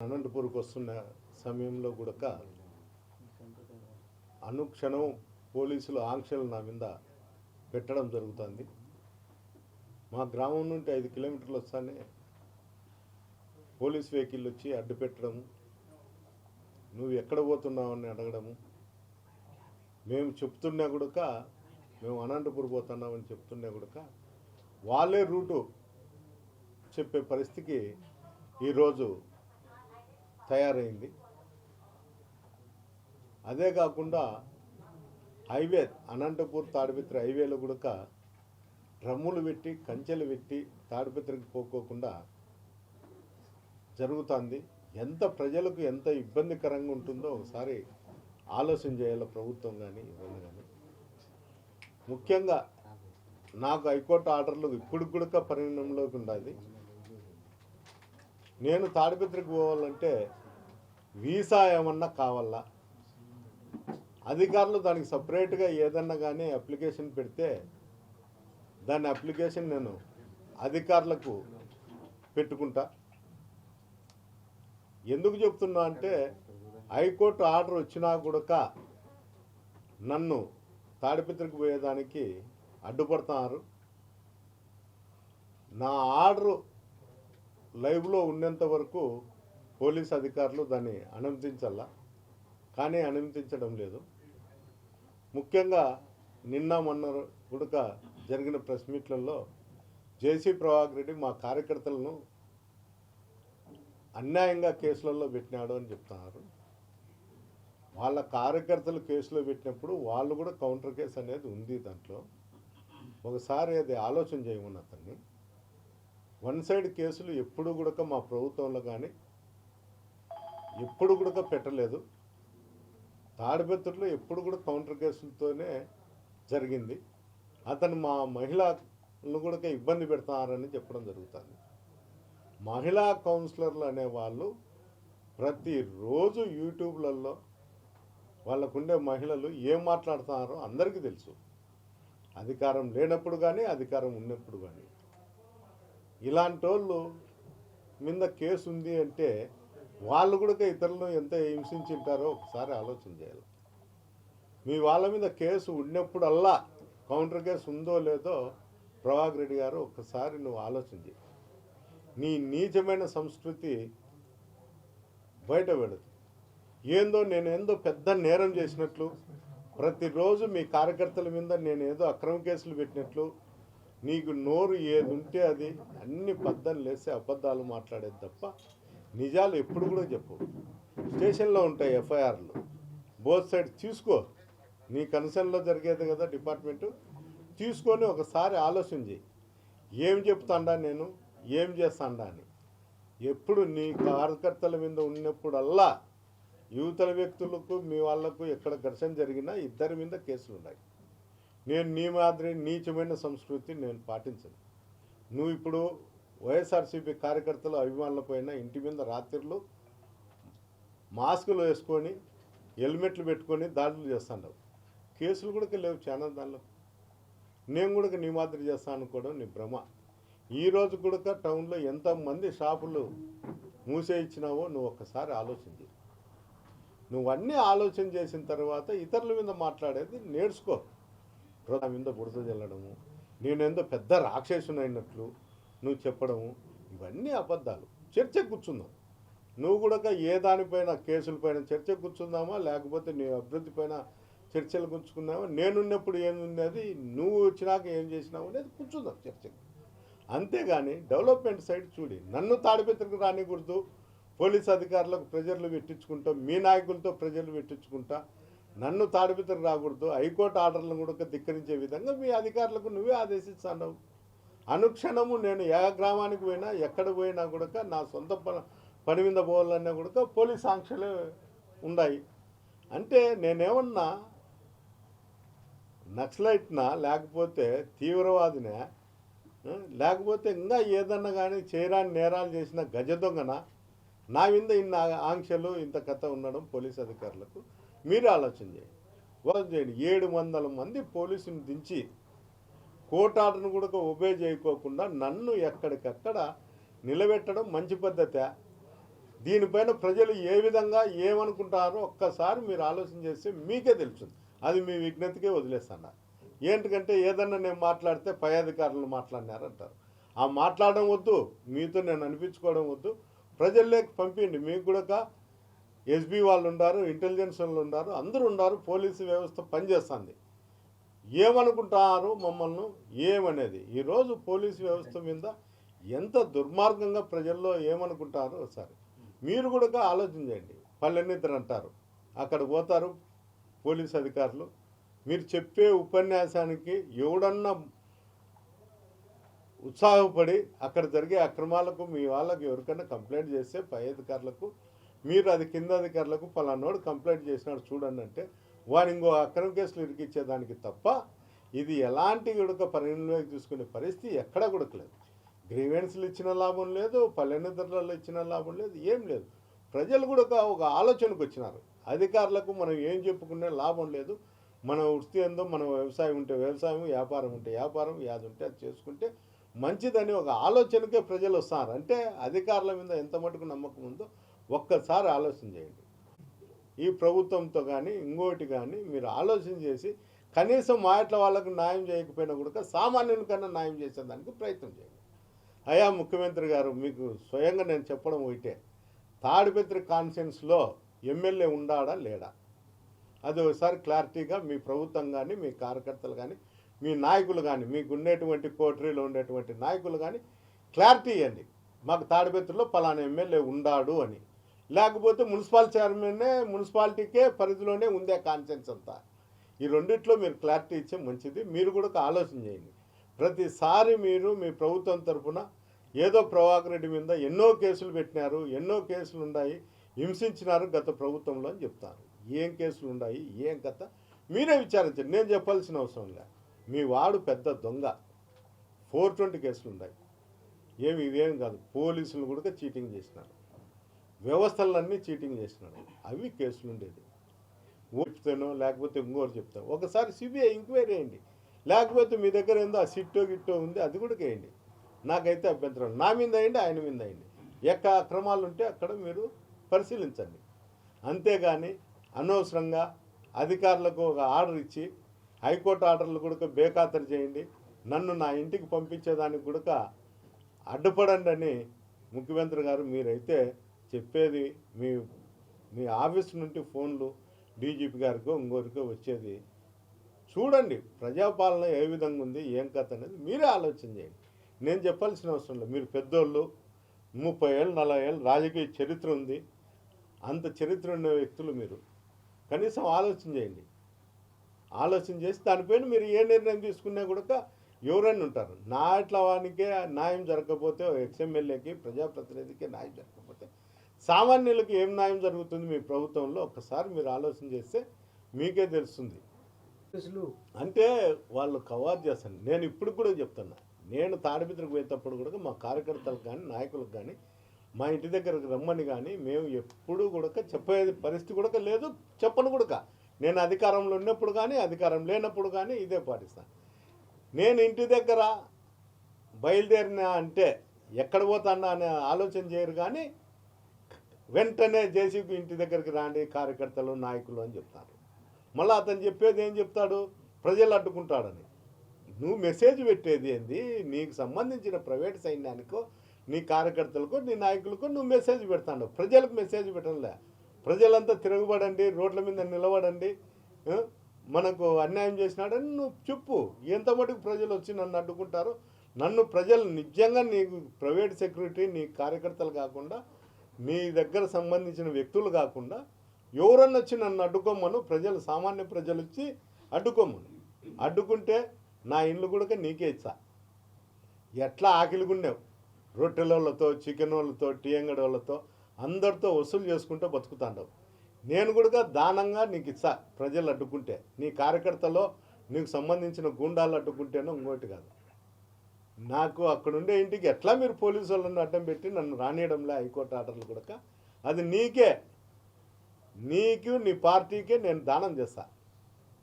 అనంతపూర్కి వస్తున్న సమయంలో కూడా అనుక్షణం పోలీసులు ఆంక్షలు నా మీద పెట్టడం జరుగుతుంది. మా గ్రామం నుండి ఐదు కిలోమీటర్లు వస్తానే పోలీస్ వెహికల్ వచ్చి అడ్డు పెట్టడము నువ్వు ఎక్కడ పోతున్నావు? అని అడగడము. మేము చెప్తున్నా కూడక మేము అనంతపూర్ పోతున్నామని చెప్తున్నా కూడక వాళ్ళే రూటు చెప్పే పరిస్థితికి ఈరోజు తయారైంది. అదే కాకుండా హైవే అనంతపూర్ తాడిపత్రి హైవేలో కూడా డ్రమ్ములు పెట్టి కంచెలు పెట్టి తాడిపత్రికి పోకోకుండా జరుగుతుంది. ఎంత ప్రజలకు ఎంత ఇబ్బందికరంగా ఉంటుందో ఒకసారి ఆలోచన చేయాలి ప్రభుత్వం కానీ ఇవన్నీ కానీ ముఖ్యంగా నాకు హైకోర్టు ఆర్డర్లు ఇప్పుడు కూడా పరిగణంలోకి ఉండాలి. నేను తాడిపత్రికి పోవాలంటే వీసా ఏమన్నా కావాలా? అధికారులు దానికి సపరేట్గా ఏదన్నా కానీ అప్లికేషన్ పెడితే దాని అప్లికేషన్ నేను అధికారులకు పెట్టుకుంటా. ఎందుకు చెప్తున్నా అంటే హైకోర్టు ఆర్డర్ వచ్చినా కూడా నన్ను తాడిపత్రికి పోయేదానికి అడ్డుపడుతున్నారు నా ఆర్డరు లైవ్లో ఉన్నంత వరకు పోలీస్ అధికారులు దాన్ని అనుమతించాలా కానీ అనుమతించడం లేదు. ముఖ్యంగా నిన్న మొన్న గుడక జరిగిన ప్రెస్ మీట్లలో జేసీ ప్రభాకర్ రెడ్డి మా కార్యకర్తలను అన్యాయంగా కేసులలో పెట్టినాడు అని చెప్తున్నారు. వాళ్ళ కార్యకర్తలు కేసులో పెట్టినప్పుడు వాళ్ళు కూడా కౌంటర్ కేసు అనేది ఉంది దాంట్లో. ఒకసారి అది ఆలోచన చేయమని అతన్ని. వన్ సైడ్ కేసులు ఎప్పుడు కూడా మా ప్రభుత్వంలో కానీ ఎప్పుడు కూడా పెట్టలేదు. తాడిపెత్తట్లో ఎప్పుడు కూడా కౌంటర్ కేసులతోనే జరిగింది. అతను మా మహిళలను కూడా ఇబ్బంది పెడతారని చెప్పడం జరుగుతుంది. మహిళా కౌన్సిలర్లు అనేవాళ్ళు ప్రతిరోజు యూట్యూబ్లలో వాళ్ళకుండే మహిళలు ఏం మాట్లాడుతున్నారో అందరికీ తెలుసు. అధికారం లేనప్పుడు కానీ అధికారం ఉన్నప్పుడు కానీ ఇలాంటి వాళ్ళు మీద కేసు ఉంది అంటే వాళ్ళు కూడా ఇతరులను ఎంత హింసించింటారో ఒకసారి ఆలోచన చేయాలి. మీ వాళ్ళ మీద కేసు ఉన్నప్పుడల్లా కౌంటర్ కేసు ఉందో లేదో ప్రభాకర్ రెడ్డి గారు ఒకసారి నువ్వు ఆలోచన చేయి నీ నీచమైన సంస్కృతి బయటపడదు ఏందో నేనేందో పెద్ద నేరం చేసినట్లు ప్రతిరోజు మీ కార్యకర్తల మీద నేనేదో అక్రమ కేసులు పెట్టినట్లు నీకు నోరు ఏది ఉంటే అది అన్ని పద్దలు లేసి అబద్ధాలు మాట్లాడేది తప్ప నిజాలు ఎప్పుడు కూడా చెప్పు స్టేషన్లో ఉంటాయి ఎఫ్ఐఆర్లు. బోత్ సైడ్ తీసుకో. నీ కన్సర్న్లో జరిగేది కదా డిపార్ట్మెంటు. తీసుకొని ఒకసారి ఆలోచన చేయి ఏం చెప్తాండా నేను? ఏం చేస్తాండా అని. ఎప్పుడు నీ కార్యకర్తల మీద ఉన్నప్పుడల్లా యువతల వ్యక్తులకు మీ వాళ్ళకు ఎక్కడ ఘర్షణ జరిగినా ఇద్దరి మీద కేసులు ఉన్నాయి నేను నీ మాదిరి నీచమైన సంస్కృతి నేను పాటించను. నువ్వు ఇప్పుడు వైఎస్ఆర్సీపీ కార్యకర్తలు అభిమానుల పైన ఇంటి మీద రాత్రిలో మాస్కులు వేసుకొని హెల్మెట్లు పెట్టుకొని దాడులు చేస్తున్నావు కేసులు కూడా లేవు చాలా దానిలో. నేను కూడా నీ మాదిరి చేస్తాను అనుకోవడం నీ భ్రమ. ఈ రోజు కూడా టౌన్లో ఎంతమంది షాపులు మూసే ఇచ్చినావో నువ్వు ఒక్కసారి ఆలోచన నువ్వు అన్నీ ఆలోచన చేసిన తర్వాత ఇతరుల మీద మాట్లాడేది నేర్చుకో. నా మీద బుడత చల్లడము నేనేందో పెద్ద రాక్షసుని అయినట్లు నువ్వు చెప్పడము ఇవన్నీ అబద్ధాలు. చర్చ కూర్చుందాం. నువ్వు కూడా ఏ దానిపైన కేసులపైన చర్చ కూర్చుందామా లేకపోతే నీ అభివృద్ధి పైన చర్చలు కూర్చుకుందామా నేనున్నప్పుడు ఏమున్నది నువ్వు వచ్చినాక ఏం చేసినావు అనేది కూర్చుందాం చర్చకు. అంతేగాని డెవలప్మెంట్ సైడ్ చూడి నన్ను తాడిపెత్తకు రానికూడదు. పోలీస్ అధికారులకు ప్రజలు పెట్టించుకుంటా మీ నాయకులతో ప్రజలు పెట్టించుకుంటా నన్ను తాడిపితకు రాకూడదు హైకోర్టు ఆర్డర్లను కూడా ధిక్కరించే విధంగా మీ అధికారులకు నువ్వే ఆదేశిస్తున్నావు అనుక్షణము నేను ఏ గ్రామానికి పోయినా ఎక్కడ పోయినా కూడా నా సొంత పని మీద పోవాలన్నా కూడా పోలీస్ ఆంక్షలే ఉన్నాయి అంటే నేనేమన్నా నక్సలైట్నా లేకపోతే తీవ్రవాదినే లేకపోతే ఇంకా ఏదన్నా కానీ చేయరాని నేరాలు చేసిన గజ దొంగన నా మీద ఇన్ని ఆంక్షలు ఇంత కథ ఉండడం పోలీస్ అధికారులకు మీరు ఆలోచన చేయండి. వాళ్ళు చేయండి. ఏడు వందల మంది పోలీసుని దించి కోటాటను కూడా ఒబే చేయకోకుండా నన్ను ఎక్కడికక్కడ నిలబెట్టడం మంచి పద్ధతే. దీనిపైన ప్రజలు ఏ విధంగా ఏమనుకుంటారో ఒక్కసారి మీరు ఆలోచన చేస్తే మీకే తెలుస్తుంది. అది మీ విజ్ఞతకే వదిలేస్తాను. ఏంటంటే ఏదన్నా నేను మాట్లాడితే పై అధికారులు మాట్లాడినారంటారు. ఆ మాట్లాడడం వద్దు. మీతో నేను అనిపించుకోవడం వద్దు. ప్రజల్లోకి పంపించండి మీకు కూడా ఎస్బీ వాళ్ళు ఉన్నారు ఇంటెలిజెన్స్ వాళ్ళు ఉన్నారు అందరూ ఉన్నారు పోలీసు వ్యవస్థ పనిచేస్తుంది. ఏమనుకుంటారు మమ్మల్ని ఏమనేది. ఈరోజు పోలీసు వ్యవస్థ మీద ఎంత దుర్మార్గంగా ప్రజల్లో ఏమనుకుంటారో ఒకసారి మీరు కూడా ఆలోచన చేయండి. పల్లెనిద్దరు అంటారు. అక్కడ పోతారు పోలీస్ అధికారులు. మీరు చెప్పే ఉపన్యాసానికి ఎవడన్నా ఉత్సాహపడి అక్కడ జరిగే అక్రమాలకు మీ వాళ్ళకు ఎవరికైనా కంప్లైంట్ చేస్తే పై అధికారులకు మీరు అది కింద అధికారులకు పలానోడు కంప్లైంట్ చేసినాడు చూడండి అంటే వాడు ఇంకో అక్రమ కేసులు ఇరికిచ్చేదానికి తప్ప ఇది ఎలాంటి గుడక పరిగణలోకి తీసుకునే పరిస్థితి ఎక్కడ గుడకలేదు గ్రీవెన్స్లు ఇచ్చిన లాభం లేదు పల్లెనిద్రలలో ఇచ్చిన లాభం లేదు ఏం లేదు. ప్రజలు కూడా ఒక- ఒక ఆలోచనకు వచ్చినారు. అధికారులకు మనం ఏం చెప్పుకునే లాభం లేదు. మన వృత్తి ఏందో మన వ్యవసాయం ఉంటే వ్యవసాయం వ్యాపారం ఉంటే వ్యాపారం యాది ఉంటే అది చేసుకుంటే మంచిదని ఒక ఆలోచనకే ప్రజలు వస్తారు అంటే అధికారుల మీద ఎంత మటుకు నమ్మకం ఉందో ఒక్కసారి ఆలోచన చేయండి. ఈ ప్రభుత్వంతో కానీ ఇంకోటి కానీ మీరు ఆలోచన చేసి కనీసం మా వాళ్ళకు న్యాయం చేయకపోయినా కూడా సామాన్యునికన్నా న్యాయం చేసేదానికి ప్రయత్నం చేయండి. అయ్యా ముఖ్యమంత్రి గారు మీకు స్వయంగా నేను చెప్పడం ఒకటే. తాడిపత్రి కాన్ఫరెన్స్లో ఎమ్మెల్యే ఉండాడా లేడా? అది ఒకసారి క్లారిటీగా మీ ప్రభుత్వం కానీ మీ కార్యకర్తలు కానీ మీ నాయకులు కానీ మీకు ఉండేటువంటి కోటరీలో ఉండేటువంటి నాయకులు కానీ క్లారిటీ ఇవ్వండి. మాకు తాడిపత్రిలో పలానా ఎమ్మెల్యే ఉండాడు అని. లేకపోతే మున్సిపల్ చైర్మన్నే మున్సిపాలిటీకే పరిధిలోనే ఉందే కాన్సెన్స్ అంతా. ఈ రెండిట్లో మీరు క్లారిటీ ఇచ్చే మంచిది. మీరు కూడా ఒక ఆలోచన చేయండి. ప్రతిసారి మీరు మీ ప్రభుత్వం తరఫున ఏదో ప్రభాకర్ రెడ్డి మీద ఎన్నో కేసులు పెట్టినారు ఎన్నో కేసులు ఉన్నాయి హింసించినారు గత ప్రభుత్వంలో అని చెప్తారు. ఏం కేసులు ఉన్నాయి ఏం కథ? మీరే విచారించండి. నేను చెప్పాల్సిన అవసరం లేదు. మీ వాడు పెద్ద దొంగ. ఫోర్ ట్వంటీ కేసులు ఉన్నాయి. ఏమి ఇవేం కాదు. పోలీసులు కూడా చీటింగ్ చేసినారు. వ్యవస్థలన్నీ చీటింగ్ చేసినాడు అవి కేసులు ఉండేది. చెప్తానో లేకపోతే ఇంకోటి చెప్తాను ఒకసారి సిబిఐ ఎంక్వైరీ వేయండి లేకపోతే మీ దగ్గర ఏందో ఆ సిట్టో గిట్టో ఉంది అది కూడా వేయండి నాకైతే అభ్యంతరం నా మీద అయ్యండి ఆయన మీద అయ్యండి ఎక్క అక్రమాలు ఉంటే అక్కడ మీరు పరిశీలించండి. అంతేగాని అనవసరంగా అధికారులకు ఒక ఆర్డర్ ఇచ్చి హైకోర్టు ఆర్డర్లు కూడా బేఖాతరు చేయండి. నన్ను నా ఇంటికి పంపించేదానికి కూడా అడ్డుపడండి అని ముఖ్యమంత్రి గారు మీరైతే చెప్పేది మీ మీ ఆఫీస్ నుండి ఫోన్లు డీజీపీ గారికో ఇంకోరికో వచ్చేది. చూడండి ప్రజాపాలన ఏ విధంగా ఉంది ఏం కథ అనేది మీరే ఆలోచన చేయండి. నేను చెప్పాల్సిన అవసరం లేదు. మీరు పెద్దోళ్ళు ముప్పై ఏళ్ళు నలభై ఏళ్ళు రాజకీయ చరిత్ర ఉంది. అంత చరిత్ర ఉన్న వ్యక్తులు మీరు. కనీసం ఆలోచన చేయండి. ఆలోచన చేసి దానిపైన మీరు ఏ నిర్ణయం తీసుకున్నా కూడా ఎవరైనా ఉంటారు. నా ఇట్లా వానికే న్యాయం జరగకపోతే ఎక్స్ఎమ్మెల్యేకి ప్రజాప్రతినిధికి న్యాయం జరగకపోతే సామాన్యులకు ఏం న్యాయం జరుగుతుంది మీ ప్రభుత్వంలో? ఒక్కసారి మీరు ఆలోచన చేస్తే మీకే తెలుస్తుంది. అంటే వాళ్ళు కవాజ్ చేస్తాను నేను ఇప్పుడు కూడా చెప్తున్నా. నేను తాడిపిత్రకు పోయేటప్పుడు కూడా మా కార్యకర్తలకు కానీ నాయకులకు కానీ మా ఇంటి దగ్గరకు రమ్మని కానీ మేము ఎప్పుడు కూడా చెప్పేది పరిస్థితి కూడా లేదు చెప్పను కూడా నేను అధికారంలో ఉన్నప్పుడు కానీ అధికారం లేనప్పుడు కానీ ఇదే పాటిస్తాను. నేను ఇంటి దగ్గర బయలుదేరిన అంటే ఎక్కడ పోతానా అనే ఆలోచన చేయరు కానీ వెంటనే జేసీబీ ఇంటి దగ్గరికి రాండి కార్యకర్తలు నాయకులు అని చెప్తారు. మళ్ళీ అతను చెప్పేది ఏం చెప్తాడు? ప్రజలు అడ్డుకుంటాడని. నువ్వు మెసేజ్ పెట్టేది ఏంది? నీకు సంబంధించిన ప్రైవేట్ సైన్యానికో నీ కార్యకర్తలకు నీ నాయకులకు నువ్వు మెసేజ్ పెడతాడు ప్రజలకు మెసేజ్ పెట్టడంలే ప్రజలంతా తిరగబడండి రోడ్ల మీద నిలబడండి మనకు అన్యాయం చేసినాడని నువ్వు చెప్పు. ఎంత మటుకు ప్రజలు వచ్చి నన్ను అడ్డుకుంటారు? నన్ను ప్రజలు నిజంగా నీకు ప్రైవేట్ సెక్యూరిటీ నీ కార్యకర్తలు కాకుండా నీ దగ్గర సంబంధించిన వ్యక్తులు కాకుండా ఎవరన్నా వచ్చి నన్ను అడ్డుకోమను ప్రజలు సామాన్య ప్రజలు వచ్చి అడ్డుకోమను. అడ్డుకుంటే నా ఇల్లు కూడా నీకే ఇచ్చా. ఎట్లా ఆకిలిగుండేవు రొట్టెలతో చికెన్ వాళ్ళతో టీయంగడి వాళ్ళతో అందరితో వసూలు చేసుకుంటూ బతుకుతాండవు. నేను కూడా దానంగా నీకు ఇచ్చా ప్రజలు అడ్డుకుంటే. నీ కార్యకర్తలో నీకు సంబంధించిన గుండాలు అడ్డుకుంటేనో ఇంకోటి కాదు. నాకు అక్కడుండే ఇంటికి ఎట్లా మీరు పోలీసు వాళ్ళని అడ్డం పెట్టి నన్ను రానియడంలే హైకోర్టు ఆర్డర్లు కూడా అది నీకే. నీకు నీ పార్టీకే నేను దానం చేస్తా.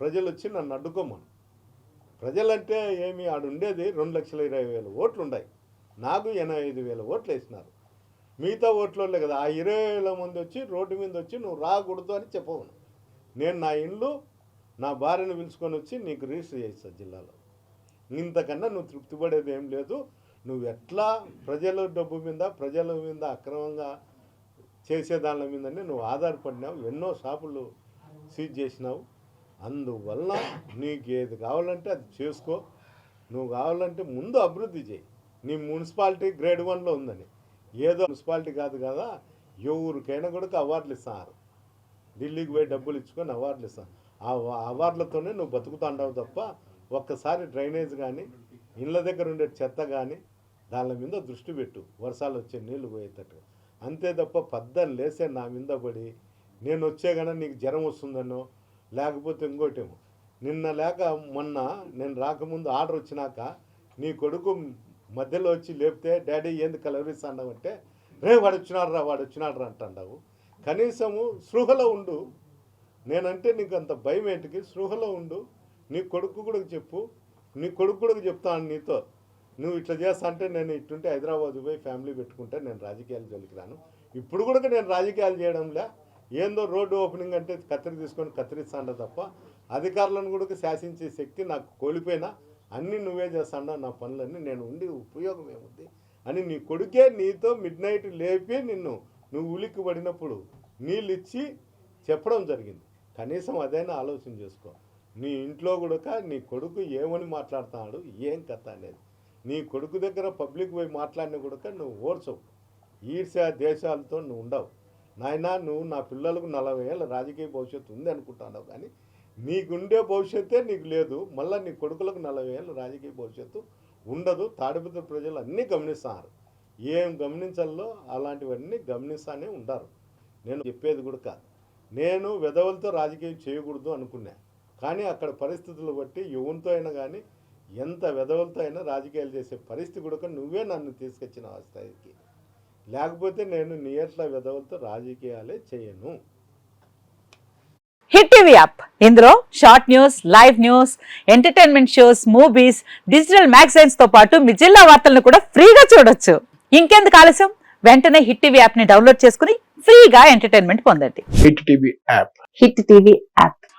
ప్రజలు వచ్చి నన్ను అడ్డుకోమను. ప్రజలంటే ఏమి ఆడుండేది రెండు లక్షల ఇరవై వేల ఓట్లు ఉన్నాయి నాకు ఎనభై ఐదు వేల ఓట్లు వేసినారు. మిగతా ఓట్లోనే కదా. ఆ ఇరవై వేల మంది వచ్చి రోడ్డు మీద వచ్చి నువ్వు రాకూడదు అని చెప్పవను నేను నా ఇల్లు నా భార్యను పిలుచుకొని వచ్చి నీకు రిజిస్టర్ చేస్తా జిల్లాలో. ఇంతకన్నా నువ్వు తృప్తి పడేది ఏం లేదు. నువ్వు ఎట్లా ప్రజల డబ్బు మీద ప్రజల మీద అక్రమంగా చేసే దాని మీదనే నువ్వు ఆధారపడినావు ఎన్నో షాపులు సీజ్ చేసినావు. అందువల్ల నీకు ఏది కావాలంటే అది చేసుకో. నువ్వు కావాలంటే ముందు అభివృద్ధి చేయి. నీ మున్సిపాలిటీ గ్రేడ్ వన్లో ఉందని. ఏదో మున్సిపాలిటీ కాదు కదా ఎవరికైనా కూడా అవార్డులు ఇస్తారు. ఢిల్లీకి పోయి డబ్బులు ఇచ్చుకొని అవార్డులు ఇస్తాను ఆ అవార్డులతోనే నువ్వు బతుకుతాండవు తప్ప ఒక్కసారి డ్రైనేజ్ కానీ ఇళ్ళ దగ్గర ఉండే చెత్త కానీ దాని మీద దృష్టి పెట్టు. వర్షాలు వచ్చే నీళ్ళు పోయేటట్టు. అంతే తప్ప పద్దలు లేసే నా మీద పడి నేను వచ్చే కన్నా నీకు జ్వరం వస్తుందనో లేకపోతే ఇంకోటేమో. నిన్న లేక మొన్న నేను రాకముందు ఆర్డర్ వచ్చినాక నీ కొడుకు మధ్యలో వచ్చి లేపితే డాడీ ఏంది కలవరిస్తాండవు అంటే రే వాడు వచ్చినాడు రా వాడు వచ్చినాడు రా అంటాండావు. కనీసము సృహలో ఉండు. నేనంటే నీకు అంత భయం ఏంటికి? సృహలో ఉండు. నీ కొడుకు కూడా చెప్పు. నీ కొడుకు కూడా చెప్తాను నీతో. నువ్వు ఇట్లా చేస్తా అంటే నేను ఇట్టుంటే హైదరాబాద్ పోయి ఫ్యామిలీ పెట్టుకుంటే నేను రాజకీయాలు జోలికి రాను. ఇప్పుడు కూడా నేను రాజకీయాలు చేయడంలే ఏందో రోడ్డు ఓపెనింగ్ అంటే కత్తిరి తీసుకొని కత్తిరిస్తాండ తప్ప అధికారులను కూడా శాసించే శక్తి నాకు కోల్పోయినా అన్నీ నువ్వే చేస్తాడా నా పనులన్నీ నేను ఉండి ఉపయోగం ఏముంది? అని నీ కొడుకే నీతో మిడ్ నైట్ లేపి నిన్ను నువ్వు ఉలిక్కి పడినప్పుడు నీళ్ళు ఇచ్చి చెప్పడం జరిగింది. కనీసం అదైనా ఆలోచన చేసుకో. నీ ఇంట్లో కూడా నీ కొడుకు ఏమని మాట్లాడుతున్నాడు ఏం కథ అనేది. నీ కొడుకు దగ్గర పబ్లిక్ పోయి మాట్లాడిన కూడా నువ్వు ఓడ్చవు ఈర్ష్యా దేశాలతో నువ్వు ఉండవు. నాయనా నువ్వు నా పిల్లలకు నలభై ఏళ్ళ రాజకీయ భవిష్యత్తు ఉంది అనుకుంటున్నావు కానీ నీకుండే భవిష్యత్తే నీకు లేదు. మళ్ళీ నీ కొడుకులకు నలభై ఏళ్ళ రాజకీయ భవిష్యత్తు ఉండదు. తాడిపత్రి ప్రజలు అన్నీ గమనిస్తున్నారు ఏం గమనించాలో అలాంటివన్నీ గమనిస్తానే ఉండారు నేను చెప్పేది కూడా కాదు నేను విధవలతో రాజకీయం చేయకూడదు అనుకున్నాను కానీ అక్కడ పరిస్థితులు బట్టి ఎవరితో అయినా కానీ ఎంత విధవలతో అయినా రాజకీయాలు చేసే పరిస్థితి కూడా నువ్వే నన్ను తీసుకొచ్చిన ఆ స్థాయికి. లేకపోతే నేను నీ ఎట్లా విధవలతో రాజకీయాలే చేయను. Hit TV app. ఇందులో short news live news entertainment shows movies digital మ్యాగజైన్స్తో పాటు మీ జిల్లా వార్తలను కూడా ఫ్రీగా చూడొచ్చు. ఇంకెందుకు ఆలస్యం? వెంటనే హిట్ టీవీ యాప్ని డౌన్లోడ్ చేసుకుని ఫ్రీగా ఎంటర్టైన్మెంట్ పొందండి. Hit TV app. Hit TV app.